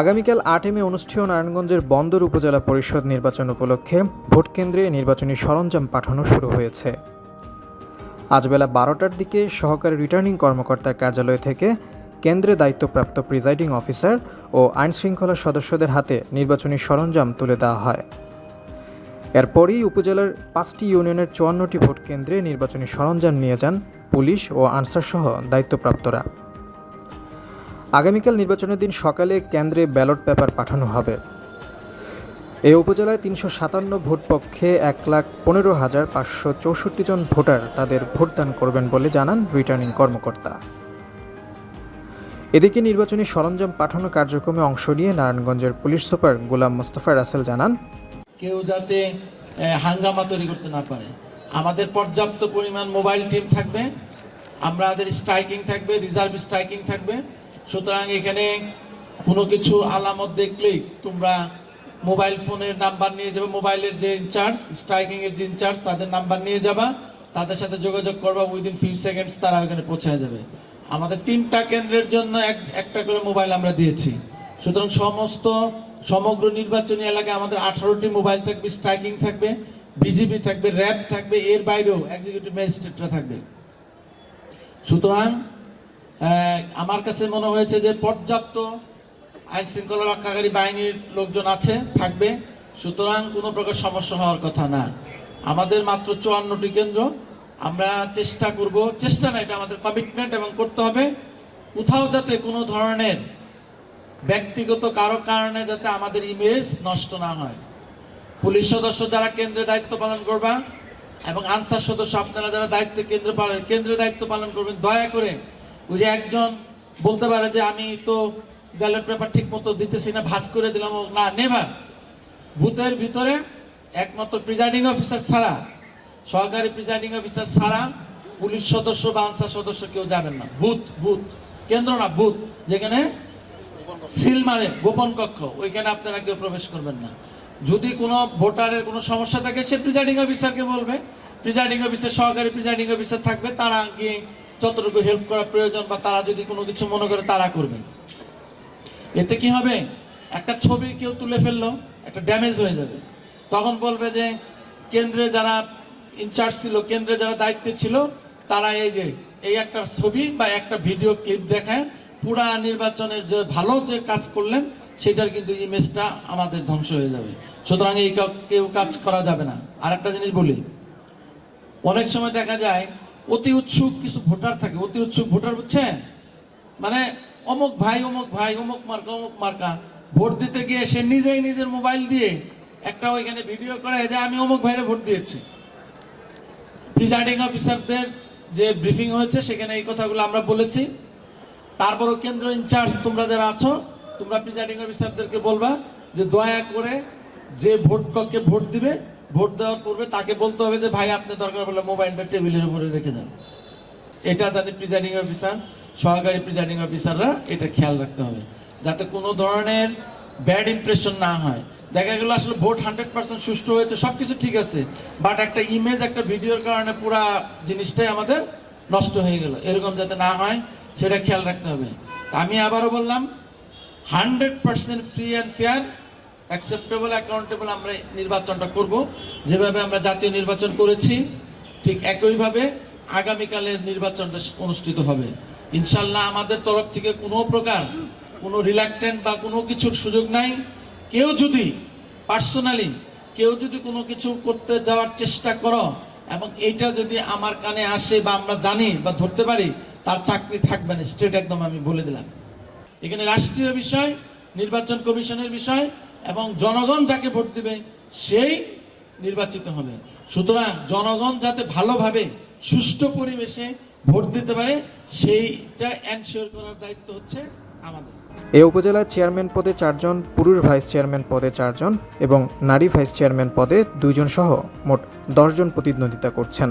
আগামীকাল আটে মে অনুষ্ঠেয় নারায়ণগঞ্জের বন্দর উপজেলা পরিষদ নির্বাচন উপলক্ষে ভোট কেন্দ্রে নির্বাচনী সরঞ্জাম পাঠানো শুরু হয়েছে। আজ বেলা বারোটার দিকে সহকারী রিটার্নিং কর্মকর্তার কার্যালয় থেকে কেন্দ্রে দায়িত্বপ্রাপ্ত প্রিজাইডিং অফিসার ও আইন আইনশৃঙ্খলা সদস্যদের হাতে নির্বাচনী সরঞ্জাম তুলে দেওয়া হয়। এরপরই উপজেলার পাঁচটি ইউনিয়নের চুয়ান্নটি ভোট কেন্দ্রে নির্বাচনী সরঞ্জাম নিয়ে যান পুলিশ ও আনসারসহ দায়িত্বপ্রাপ্তরা। আগামীকাল নির্বাচনের দিন সকালে কেন্দ্রে ব্যালট পেপার পাঠানো হবে। এই উপজেলায় তিনশো সাতান্ন ভোট পক্ষে এক লাখ পনেরো হাজার পাঁচশো চৌষট্টি জন ভোটার তাদের ভোটদান করবেন বলে জানান রিটার্নিং কর্মকর্তা। এদিকে নির্বাচনী সরঞ্জাম পাঠানো কার্যক্রমে অংশ নিয়ে নারায়ণগঞ্জের পুলিশ সুপার গোলাম মোস্তফা রাসেল জানান, কেউ যাতে হাঙ্গামা তৈরি করতে না পারে। আমাদের পর্যাপ্ত পরিমাণ মোবাইল টিম থাকবে আমাদের স্ট্রাইকিং থাকবে, রিজার্ভ স্ট্রাইকিং থাকবে। সুতরাং এখানে কোনো কিছু আলামত দেখলেই তোমরা মোবাইল ফোনের নাম্বার নিয়ে যাবে, মোবাইলের যে ইনচার্জ স্ট্রাইকিং এর যে ইনচার্জ, তাদের নাম্বার নিয়ে যাবা, তাদের সাথে যোগাযোগ করবা উইদিন ফিউ সেকেন্ডস তারা ওখানে পৌঁছায় যাবে। আমাদের তিনটা কেন্দ্রের জন্য এক- একটা করে মোবাইল আমরা দিয়েছি। সুতরাং সমস্ত সমগ্র নির্বাচনী এলাকায় আমাদের আঠারোটি মোবাইল থাকবে, স্ট্রাইকিং থাকবে, বিজিবি থাকবে, র্যাব থাকবে, এর বাইরেও এক্সিকিউটিভ ম্যাজিস্ট্রেটরা থাকবে। সুতরাং আমার কাছে মনে হয়েছে যে পর্যাপ্ত আইন শৃঙ্খলা রক্ষাকারী বাহিনীর লোকজন আছে, থাকবে। সুতরাং কোনো প্রকার সমস্যা হওয়ার কথা না। আমাদের মাত্র চুয়ান্নটি কেন্দ্র। আমরা চেষ্টা করব, চেষ্টা না, এটা আমাদের কমিটমেন্ট এবং করতে হবে। কোথাও যাতে কোনো ধরনের ব্যক্তিগত কারও কারণে যাতে আমাদের ইমেজ নষ্ট না হয়। পুলিশ সদস্য যারা কেন্দ্রে দায়িত্ব পালন করবা এবং আনসার সদস্য আপনারা যারা দায়িত্ব কেন্দ্র পালন কেন্দ্রে দায়িত্ব পালন করবেন, দয়া করে যে একজন বলতে পারে যে আমি তো ব্যালট পেপার ঠিক মতো দিতেছি না, ভাস করে দিলাম না নেভার বুথের ভিতরে একমাত্র প্রিজাইডিং অফিসার ছাড়া, সহকারী প্রিজাইডিং অফিসার ছাড়া পুলিশ সদস্য বা আনসার সদস্য কেউ যাবেন না। Booth booth. কেন্দ্র না, বুথ। যেখানে সিল মারে, গোপন কক্ষ, ওইখানে আপনারা কেউ প্রবেশ করবেন না। যদি কোনো ভোটারের কোনো সমস্যা থাকে, সে প্রিজাইডিং অফিসারকে বলবে। প্রিজাইডিং অফিসার সহকারী প্রিজাইডিং অফিসার থাকবে, তারা গিয়ে যতটুকু হেল্প করা প্রয়োজন বা তারা যদি কোনো কিছু মনে করে তারা করবে। এতে কি হবে? একটা ছবি কেউ তুলে ফেলল, একটা ড্যামেজ হয়ে যাবে। তখন বলবে যে, কেন্দ্রে যারা ইনচার্জ ছিল, কেন্দ্রে যারা দায়িত্বে ছিল, তারা এই যে, এই একটা ছবি বা একটা ভিডিও ক্লিপ দেখায়, পুরা নির্বাচনের যে ভালো যে কাজ করলেন, সেটার কিন্তু ইমেজটা আমাদের ধ্বংস হয়ে যাবে। সুতরাং এই কেউ কাজ করা যাবে না। আর একটা জিনিস বলি, অনেক সময় দেখা যায় অতি উৎসুক কিছু ভোটার থাকে, অতি উৎসুক ভোটার বুঝছেন? মানে অমুক ভাই অমুক ভাই, অমুক মার্কা অমুক মার্কা, ভোট দিতে গিয়ে সে নিজেই নিজের মোবাইল দিয়ে একটা ওইখানে ভিডিও করে যে আমি অমুক ভাইরে ভোট দিয়েছি। প্রিজাইডিং অফিসারদের যে ব্রিফিং হয়েছে, সেখানে এই কথাগুলো আমরা বলেছি। তারপরও কেন্দ্র ইনচার্জ, তোমরা যারা আছো, তোমরা প্রিজাইডিং অফিসারদেরকে বলবা যে দয়া করে যে ভোট কক্ষে ভোট দিবে ভোট দেওয়ার পূর্বে তাকে বলতে হবে যে, ভাই, আপনি দরকার হলে মোবাইলটা টেবিলের উপরে রেখে যান এটা যাতে প্রিজাইডিং অফিসার সহকারী প্রিজাইডিং অফিসাররা এটা খেয়াল রাখতে হবে, যাতে কোনো ধরনের ব্যাড ইমপ্রেশন না হয়। দেখা গেল আসলে ভোট হান্ড্রেড পার্সেন্ট সুষ্ঠু হয়েছে সব কিছু ঠিক আছে বাট একটা ইমেজ একটা ভিডিওর কারণে পুরা জিনিসটাই আমাদের নষ্ট হয়ে গেল। এরকম যাতে না হয়, সেটা খেয়াল রাখতে হবে। আমি আবারও বললাম hundred percent free and fair acceptable accountable আমরা নির্বাচনটা করব। যেভাবে আমরা জাতীয় নির্বাচন করেছি, ঠিক একইভাবে আগামীকালের নির্বাচনটা অনুষ্ঠিত হবে। ইনশাল্লাহ আমাদের তরফ থেকে কোনো প্রকার কোনো রিল্যাক্টেন্ট বা কোনো কিছুর সুযোগ নাই। কেউ যদি পার্সোনালি কেউ যদি কোনো কিছু করতে যাওয়ার চেষ্টা করো, এবং এইটা যদি আমার কানে আসে বা আমরা জানি বা ধরতে পারি, তার চাকরি থাকবে না। স্ট্রেট একদম আমি বলে দিলাম। এখানে রাষ্ট্রীয় বিষয়, নির্বাচন কমিশনের বিষয় এবং জনগণ যাকে ভোট দিবে, সেই নির্বাচিত হবে। সুতরাং জনগণ যাতে ভালোভাবে, সুষ্ঠু পরিবেশে ভোট দিতে পারে, সেইটা এনশিওর করার দায়িত্ব হচ্ছে আমাদের। এ উপজেলার চেয়ারম্যান পদে চারজন, পুরুষ ভাইস চেয়ারম্যান পদে চারজন এবং নারী ভাইস চেয়ারম্যান পদে দুইজন সহ মোট দশজন প্রতিদ্বন্দ্বিতা করছেন।